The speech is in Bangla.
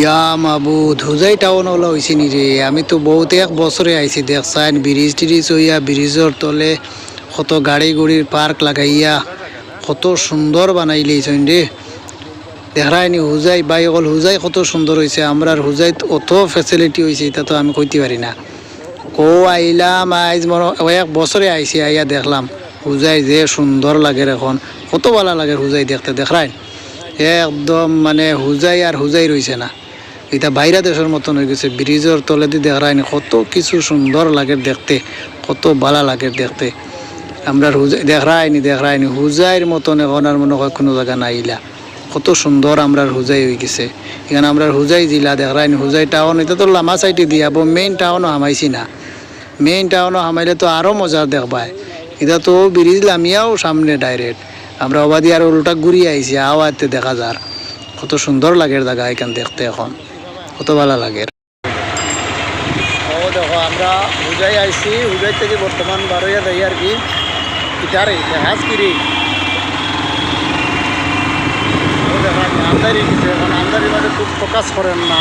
ইয়া মাবুদ, হুজাই টাউন ওলা হয়েছে নি রে। আমি তো বহুত এক বছরে আইছি, দেখছাইন, ব্রিজ টিরিজ হইয়া, ব্রিজের তলে কত গাড়ি গুড়ির পার্ক লাগাইয়া, কত সুন্দর লইছেন রে। দেখায়নি হুজাই বাই অকল হুজাই কত সুন্দর হয়েছে আমরার হুজাই অত ফেসিলিটি হয়েছে এটা তো আমি কইতে পারি না। কো আইলাম, আইজ মনে এক বছরে আইছি, আইয়া দেখলাম, হুজাই যে সুন্দর লাগে এখন। কত ভালো লাগে হুজাই দেখতে দেখায় একদম মানে হুজাই আর হুজাই রইছে না। এটা বাইরা দেশের মতন হয়ে গেছে। ব্রিজের তলে তলেদি দেখায় কত কিছু সুন্দর লাগে দেখতে, কত ভালো লাগে দেখতে। আমরা হুজাই দেখায়নি দেখায়নি হুজাইয়ের মতন এখন আর মনে হয় কোনো জায়গা নাইলা কত সুন্দর আমরার হুজাই হয়ে গেছে। এখানে আমরা হুজাই জিলা দেখায়নি হুজাই টাউন এটা তো লামা সাইডে দিয়াবো মেইন টাউনও হামাইছি না। মেইন টাউনও হামাইলে তো আরও মজা দেখবায় এটা তো ব্রিজ লামিয়াও সামনে ডাইরেক্ট আমরা অবাদি আর উল্টা ঘুরিয়ে আইছি আওয়াতে দেখা যার। কত সুন্দর লাগে জায়গা এখান দেখতে এখন। কত ভালো লাগে। ও দেখো, আমরা হুজাই আইছি। হুজাই থেকে বর্তমান বারোয়া দেয় আর কি। ইটারে জাহাজ কিরি দেখো আন্দারি এখন আমদারি মানে খুব ফোকাস করেন না।